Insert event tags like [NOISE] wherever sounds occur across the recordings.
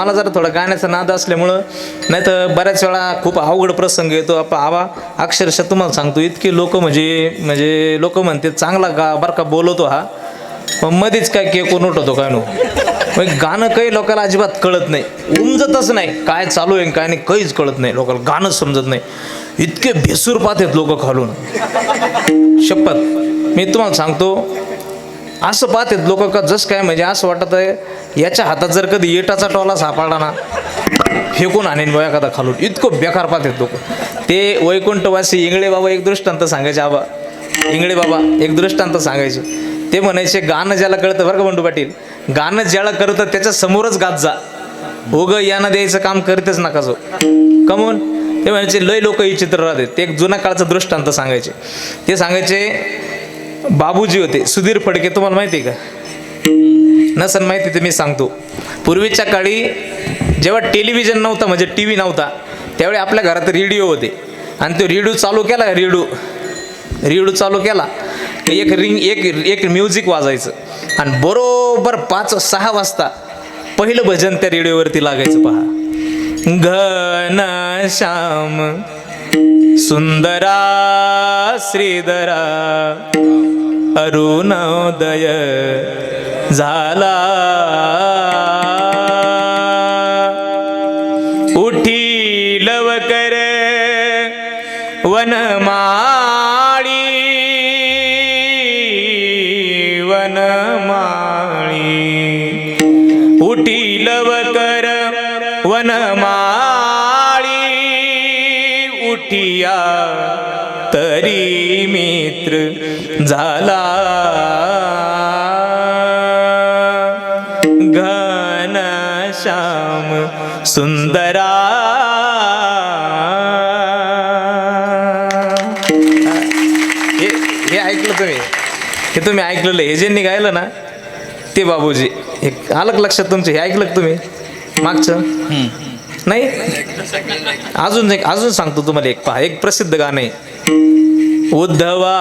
मला जरा थोडं गाण्याचा नाद असल्यामुळं नाही तर बऱ्याच वेळा खूप अवघड प्रसंग येतो. आप आवा अक्षरशः तुम्हाला सांगतो इतके लोक म्हणजे म्हणजे लोक म्हणते चांगला गा बरं का बोलवतो हा. मग मध्येच काय के कोण उठवतो काय नो. मग गाणं काही लोकांना अजिबात कळत नाही. उमजतच नाही. काय चालू आहे काय नाही काहीच कळत नाही लोकांना गाणंच समजत नाही. इतके भेसूर आहेत लोक खालून. शपथ. मी तुम्हाला सांगतो असं पाहतात लोक का जसं काय म्हणजे असं वाटत आहे याच्या हातात जर कधी येटाचा टोला सापडला ना फेकून आणेन बा एखादा खालून. इतकं बेकार पाहतात येतो ते वैकुंठवासी इंगळे बाबा एक दृष्टांत सांगायचे आबा इंगळे बाबा एक दृष्टांत सांगायचे. ते म्हणायचे गाणं ज्याला कळतं बरं का बंडू पाटील? गाणं ज्याला कळतं त्याच्या समोरच गात जा. ओग यानं द्यायचं काम करतेच नका जो कमून? ते म्हणायचे लय लोक ही चित्र राहते ते एक जुना काळचं दृष्टांत सांगायचे. ते सांगायचे बाबूजी होते सुधीर फडके तुम्हाला माहिती आहे का? नसन माहिती ते मी सांगतो. पूर्वीच्या काळी जेव्हा टेलिव्हिजन नव्हता म्हणजे टी व्ही नव्हता त्यावेळी आपल्या घरात रेडिओ होते. आणि तो रेडिओ चालू केला रेडिओ. रेडिओ चालू केला की एक रिंग एक एक म्युझिक वाजायचं. आणि बरोबर पाच सहा वाजता पहिलं भजन त्या रेडिओवरती लागायचं पहा. घन श्याम सुंदरा श्रीधरा अरुणोदय झाला. उठी लवकर वनमाळी वनमाळी. उठी लवकर वनमाळी उठिया तरी मित्र झाला. सुंदरा. हे हे ऐकलं तुम्ही? हे तुम्ही ऐकलेलं हे ज्यांनी गायलं ना ते बाबूजी. हे आलं लक्षात तुमचं? हे ऐकलं तुम्ही? मागचं? नाही? अजून एक अजून सांगतो तुम्हाला एक पहा एक प्रसिद्ध गाणं आहे. उद्धवा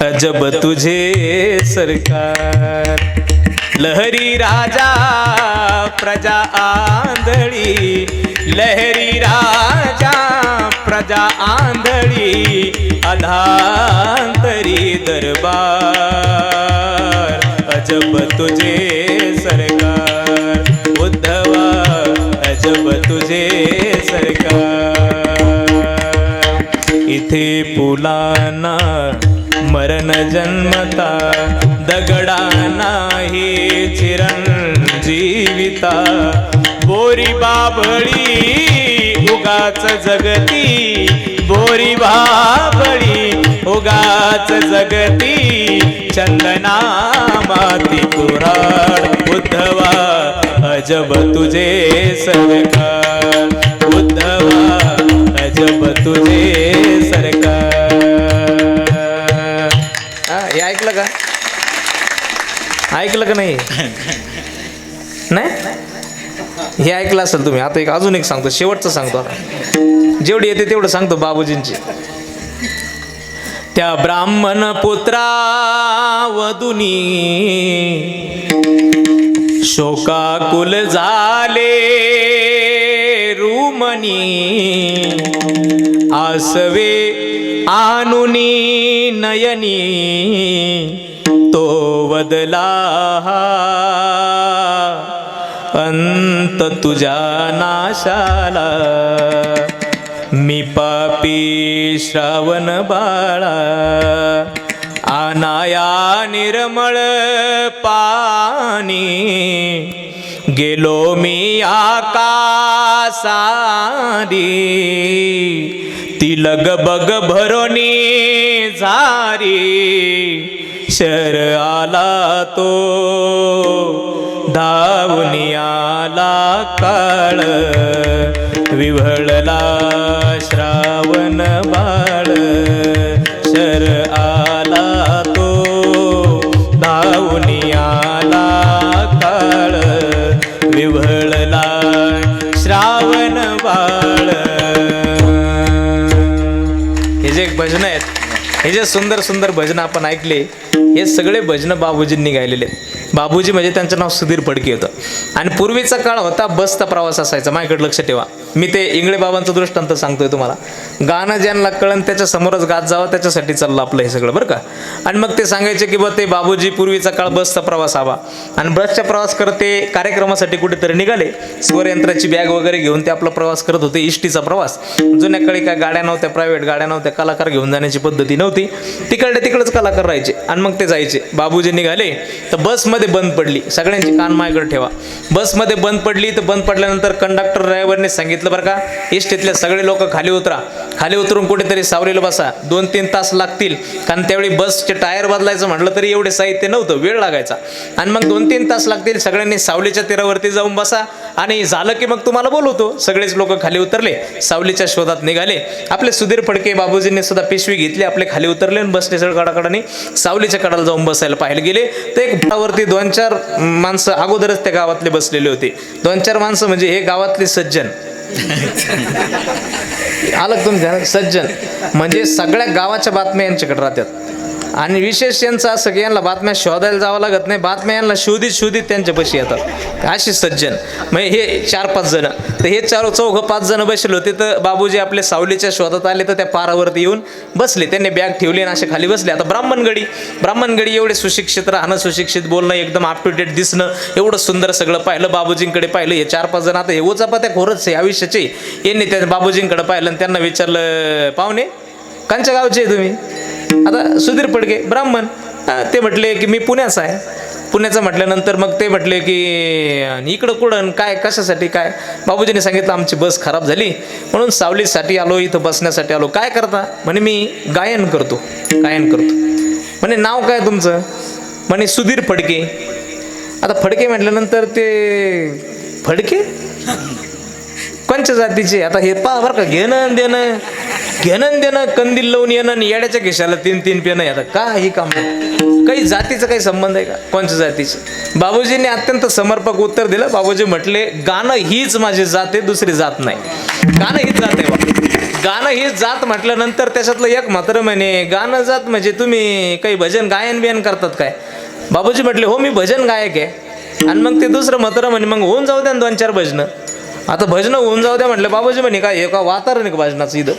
अजब तुझे सरकार लहरी राजा प्रजा आंधळी लहरी राजा प्रजा आंधळी अधांतरी दरबार अजब तुझे सरकार उद्धवा अजब तुझे सरकार. इथे पुलाना मरण जन्मता दगडा नाही जीविता. बोरी बाबळी उगाच जगती. बोरी बाबळी उगाच जगती. चंदना माती कुराड उद्धवा. अजब तुझे सरकार. उद्धवा अजब तुझे सरकार. हा, हे ऐकलं का? ऐकलं का नाही? [LAUGHS] नाही? हे ऐकलं असेल तुम्ही. आता एक अजून एक सांगतो. शेवटचं सांगतो. आता जेवढी येते तेवढं सांगतो बाबूजींची. त्या ब्राह्मण पुत्रा वधुनी शोकाकुल झाले रुमनी. आसवे आनुनी नयनी. तो वदला अंत तुझ्या नाशाला. मी पापी श्रावण बाळा. आनाया निर्मळ पाणी. गेलो मी आकासारी तिलग बग भरोनी झारी शर आला तो धावनिया आला काळ विव्हळला श्रावण बाळ शर आला तो धावनी आला काळ विव्हळला श्रावण बाळ. हे जे एक भजन आहेत हे जे सुंदर सुंदर भजन आपण ऐकले हे सगळे भजनं बाबूजींनी गायलेले. आहेत बाबूजी म्हणजे त्यांचं नाव सुधीर फडके होतं. आणि पूर्वीचा काळ होता बसचा प्रवास असायचा. माझ्याकडे लक्ष ठेवा. मी ते इंगळे बाबांचं दृष्टांत सांगतोय तुम्हाला. गाणं ज्यांना कळण त्याच्या समोरच गात जावं त्याच्यासाठी चाललं आपलं हे सगळं बरं का? आणि मग ते सांगायचे की बा ते बाबूजी पूर्वीचा काळ बसचा प्रवास हवा. आणि बसचा प्रवास करत ते कार्यक्रमासाठी कुठेतरी निघाले. स्वरयंत्राची बॅग वगैरे घेऊन ते आपला प्रवास करत होते इष्टीचा प्रवास. जुन्या काळी काय गाड्या नव्हत्या प्रायव्हेट गाड्या नव्हत्या कलाकार घेऊन जाण्याची पद्धती नव्हती. तिकडे तिकडंच कलाकार राहायचे आणि मग ते जायचे. बाबूजी निघाले तर बसमध्ये बंद पडली. सगळ्यांची कान मायकडे ठेवा. बसमध्ये बंद पडली तर बंद पडल्यानंतर कंडक्टर ड्रायव्हरने सांगितलं बरं का इष्टीतले सगळे लोक खाली उतरा. खाली उतरून कुठेतरी सावलीला बसा. दोन तीन तास लागतील. कारण त्यावेळी बसचे टायर बदलायचं म्हटलं तरी एवढे साहित्य नव्हतं वेळ लागायचा. आणि मग दोन तीन तास लागतील सगळ्यांनी सावलीच्या तीरावरती जाऊन बसा. आणि झालं की मग तुम्हाला बोलवतो. सगळेच लोक खाली उतरले सावलीच्या शोधात निघाले. आपले सुधीर फडके बाबूजींनी सुद्धा पिशवी घेतली आपले खाली उतरले आणि बसले सगळं कडाकडाने सावलीच्या कडाला जाऊन बसायला पाहायला गेले. तर एक वरती दोन चार माणसं अगोदरच त्या गावातले बसलेले होते. दोन चार माणसं म्हणजे हे गावातले सज्जन. [LAUGHS] आलं तुमच्या सज्जन. म्हणजे सगळ्या गावाच्या बातम्या यांच्याकडे राहतात. आणि विशेष यांचं असं की यांना बातम्या शोधायला जावं लागत नाही. बातम्या यांना शोधित शोधित त्यांच्यापाशी येतात. असे सज्जन. म्हणजे हे चार पाच जण. तर हे चार चौघं पाच जण बसले होते. तर बाबूजी आपले सावलीच्या शोधात आले तर त्या पारावरती येऊन बसले. त्यांनी बॅग ठेवली आणि असे खाली बसले. आता ब्राह्मणगडी ब्राह्मणगडी एवढे सुशिक्षित राहणं सुशिक्षित बोलणं एकदम अप टू डेट दिसणं एवढं सुंदर सगळं पाहिलं. बाबूजींकडे पाहिलं. हे चार पाच जण. आता हे ओचापात्या खोरच आहे. आयुष्याचे. यांनी त्या बाबूजींकडे पाहिलं आणि त्यांना विचारलं पाहुणे कांच्या गावचे आहे तुम्ही? आता सुधीर फडके ब्राह्मण ते म्हटले की मी पुण्याचा आहे. पुण्याचं म्हटल्यानंतर मग ते म्हटले की इकडं कुठं काय कशासाठी काय? बाबूजीने सांगितलं आमची बस खराब झाली. म्हणून सावलीसाठी आलो इथं बसण्यासाठी आलो. काय करता? म्हणे मी गायन करतो. गायन करतो. म्हणे नाव काय तुमचं? म्हणे सुधीर फडके. आता फडके म्हटल्यानंतर ते फडके? कोणच्या जातीचे? आता हे पहा बरं का घेणं देणं. घेणं देणं कंदील लावून येणं येड्याच्या खिशाला तीन तीन पेनं येतात. का ही काम? काही जातीचा काही संबंध आहे का? कोणत्या जातीचे? बाबूजींनी अत्यंत समर्पक उत्तर दिलं. बाबूजी म्हटले गाणं हीच माझी जात आहे दुसरी जात नाही. गाणं हीच जात आहे बाबा गाणं हीच जात म्हटल्यानंतर त्याच्यातलं एक मात्र म्हणे गाणं जात म्हणजे तुम्ही काही भजन गायन बियन करतात काय? बाबूजी म्हटले हो मी भजन गायक आहे. आणि मग ते दुसरं मात्र म्हणे मग होऊन जाऊ द्या दोन चार भजनं. आता भजनं होऊन जाऊ द्या म्हटलं बाबाजी म्हणे काय हे का वातावरण आहे का भजनाचं इथं?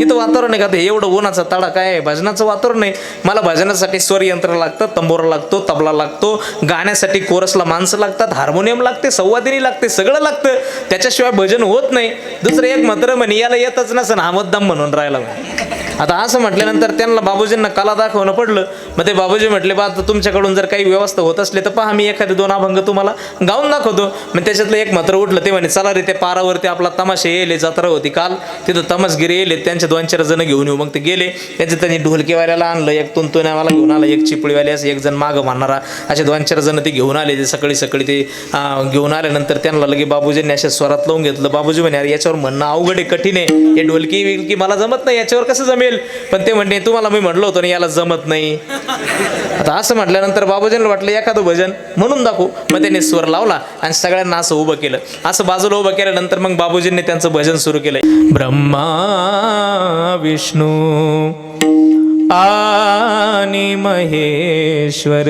इथं वातावरण आहे का? ते एवढं उन्हाचा तडा काय आहे? भजनाचं वातावरण नाही मला भजनासाठी स्वरयंत्र लागतं तंबोरा लागतो तबला लागतो गाण्यासाठी कोरसला माणसं लागतात हार्मोनियम लागते संवादिनी लागते सगळं लागतं. त्याच्याशिवाय भजन होत नाही. दुसरं एक मात्र म्हणे याला येतच नसन हा म्हणून राहिला म्हणे. आता असं म्हटल्यानंतर त्यांना बाबूजींना कला दाखवणं पडलं. मग ते बाबूजी म्हटले बा आता तुमच्याकडून जर काही व्यवस्था होत असली तर पहा मी एखादे दोन अभंग तुम्हाला गाऊन दाखवतो. मग त्याच्यातलं एक मात्र उठलं ते म्हणे चला रे ते पारावरती आपला तमाशे येले जत्रा होती काल. तिथं तमासगिरी येले त्यांचे दोन चार जण घेऊन येऊ. मग ते गेले. त्यांचे त्यांनी ढोलकीवाल्याला आणलं एक तुंतुण्यावाला घेऊन आला एक चिपळीवाले असं एक जण मागं मानणारा असे दोन चार जण ते घेऊन आले ते सकाळी सकाळी ते घेऊन आल्यानंतर त्यांना लगे बाबूजींनी अशा स्वरात लावून घेतलं. बाबूजी म्हणे अरे याच्यावर म्हणणं अवघड आहे कठीण आहे. हे ढोलकी विलकी मला जमत नाही याच्यावर कसं जमेल? पण ते म्हणणे तुम्हाला मी म्हटलं होतं ना याला जमत नाही. आता असं म्हटल्यानंतर बाबाजींना वाटलं एखादं भजन म्हणून दाखवू. मग त्यांनी स्वर लावला आणि सगळ्यांना असं उभं केलं. असं बाजूला उभं केल्यानंतर मग बाबूजींनी त्यांचं भजन सुरू केलं ब्रह्मा विष्णू आणि महेश्वर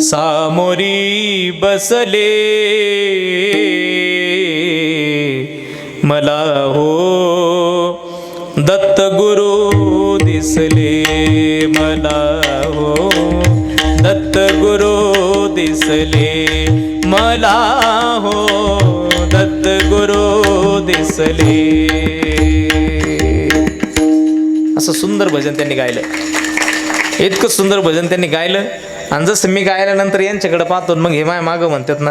सामोरी बसले. मला हो दत्त गुरु दिसले मला हो. दत्त गुरु दिसले मला हो. दत्त गुरु दिसले. असं सुंदर भजन त्यांनी गायलं. इतकं सुंदर भजन त्यांनी गायलं. आणि जसं मी गायल्यानंतर यांच्याकडे पाहतो आणि मग हे माय मागं म्हणतात ना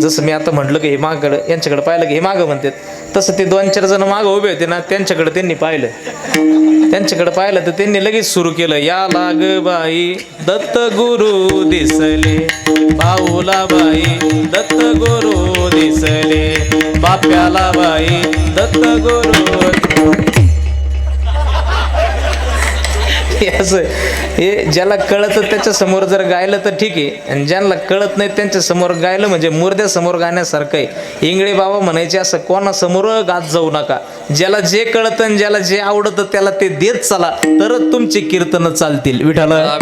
जसं मी आता म्हटलं की हे मागकडं यांच्याकडे पाहिलं की हे मागं म्हणतात. तसं ते दोन चार जण मागं उभे होते ना त्यांच्याकडे त्यांनी पाहिलं. त्यांच्याकडे पाहिलं तर त्यांनी लगेच सुरू केलं या लाग बाई दत्त गुरु दिसले. बाऊला बाई दत्त गुरु दिसले. बाप्याला बाई दत्त गुरु असं हे ज्याला कळतं त्याच्यासमोर जर गायलं तर ठीक आहे आणि ज्यांना कळत नाही त्यांच्यासमोर गायलं म्हणजे मुर्द्या समोर गाण्यासारखं आहे इंगळे बाबा म्हणायचे असं कोणासमोर गात जाऊ नका ज्याला जे कळतं आणि ज्याला जे आवडतं त्याला ते देत चला तरच तुमची कीर्तन चालतील विठाला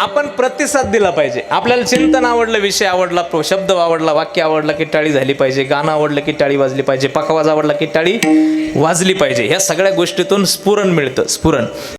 आपण प्रतिसाद दिला पाहिजे. आपल्याला चिंतन आवडलं विषय आवडला शब्द आवडला वाक्य आवडला की टाळी झाली पाहिजे गाणं आवडलं की टाळी वाजली पाहिजे पखावाज आवडला की टाळी वाजली पाहिजे. ह्या सगळ्या गोष्टीतून स्फुरण मिळतं स्फुरण.